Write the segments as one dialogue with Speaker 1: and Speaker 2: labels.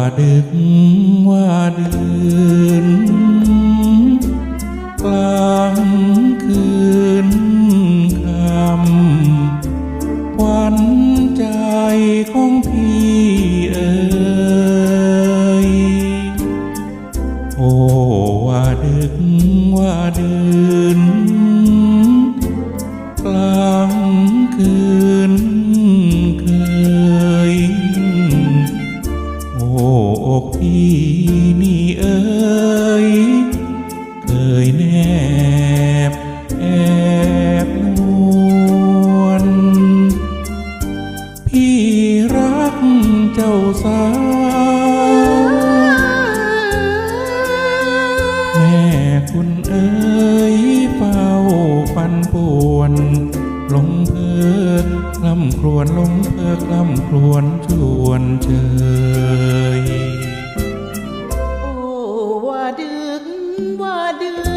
Speaker 1: ว่าดึกว่าดื่นกลางคืนคำวัญใจของพี่เอ๋ยโอ้ว่าดึกว่าดื่น นี่เอ๋ยเคยแนบแอบนวลพี่รักเจ้าสาวแม่คุณเอ๋ยเฝ้าปันป่วนหลงเพลิดลำครวญหลงเพลิดลำครวญชวนเชย
Speaker 2: ว่าดืน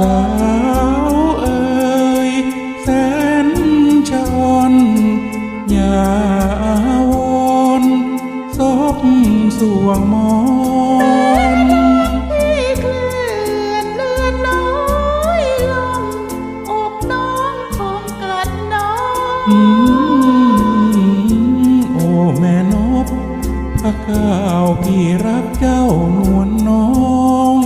Speaker 2: สาวเอ่ยแสนจรอย่าวนซบสวงมอนให้เคลื่อนเลือนน้อยลงอกน้องคงเกิดน้อง
Speaker 1: อืมโอแม่นบพระเก้าพี่รักเจ้านวลน้อง